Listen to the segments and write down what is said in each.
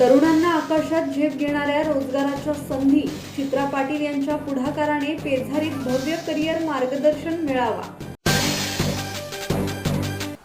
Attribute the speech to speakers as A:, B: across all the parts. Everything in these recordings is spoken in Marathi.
A: तरुणांना आकाशात झेप घेणाऱ्या रोजगाराच्या संधी चित्रा पाटील यांच्या पुढाकाराने पेझारीत भव्य करिअर मार्गदर्शन मिळावा.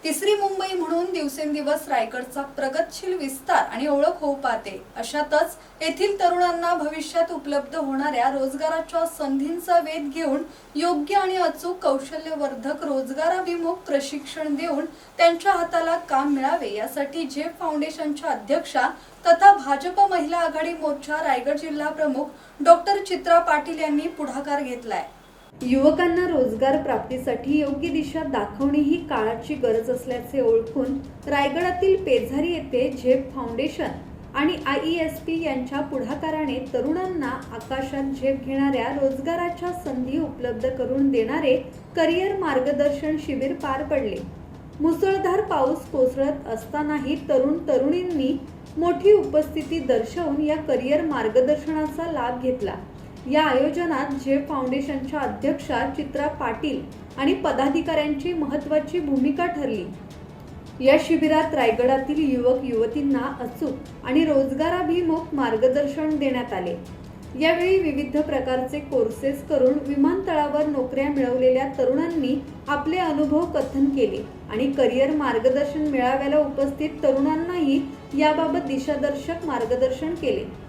A: तिसरी मुंबई म्हणून दिवसेंदिवस रायगडचा प्रगतशील विस्तार आणि ओळख होऊ पाहते. अशातच येथील तरुणांना भविष्यात उपलब्ध होणाऱ्या रोजगाराच्या संधींचा वेध घेऊन योग्य आणि अचूक कौशल्यवर्धक रोजगाराभिमुख प्रशिक्षण देऊन त्यांच्या हाताला काम मिळावे यासाठी झेप फाउंडेशनच्या अध्यक्षा तथा भाजप महिला आघाडी मोर्चा रायगड जिल्हा प्रमुख डॉक्टर चित्रा पाटील यांनी पुढाकार घेतलाय. युवकांना रोजगार प्राप्तीसाठी योग्य दिशा दाखवणे ही काळाची गरज असल्याचे ओळखून रायगडातील पेझारी येथे झेप फाउंडेशन आणि आय ई एस पी यांच्या पुढाकाराने तरुणांना आकाशात झेप घेणाऱ्या रोजगाराच्या संधी उपलब्ध करून देणारे करिअर मार्गदर्शन शिबिर पार पडले. मुसळधार पाऊस कोसळत असतानाही तरुण तरुणींनी मोठी उपस्थिती दर्शवून या करिअर मार्गदर्शनाचा लाभ घेतला. या आयोजनात झेप फाउंडेशनच्या अध्यक्षा चित्रा पाटील आणि पदाधिकाऱ्यांची महत्वाची भूमिका ठरली. या शिबिरात रायगडातील युवक युवतींना अचूक आणि रोजगाराभिमुख मार्गदर्शन देण्यात आले. यावेळी विविध प्रकारचे कोर्सेस करून विमानतळावर नोकऱ्या मिळवलेल्या तरुणांनी आपले अनुभव कथन केले आणि करिअर मार्गदर्शन मेळाव्याला उपस्थित तरुणांनाही याबाबत दिशादर्शक मार्गदर्शन केले.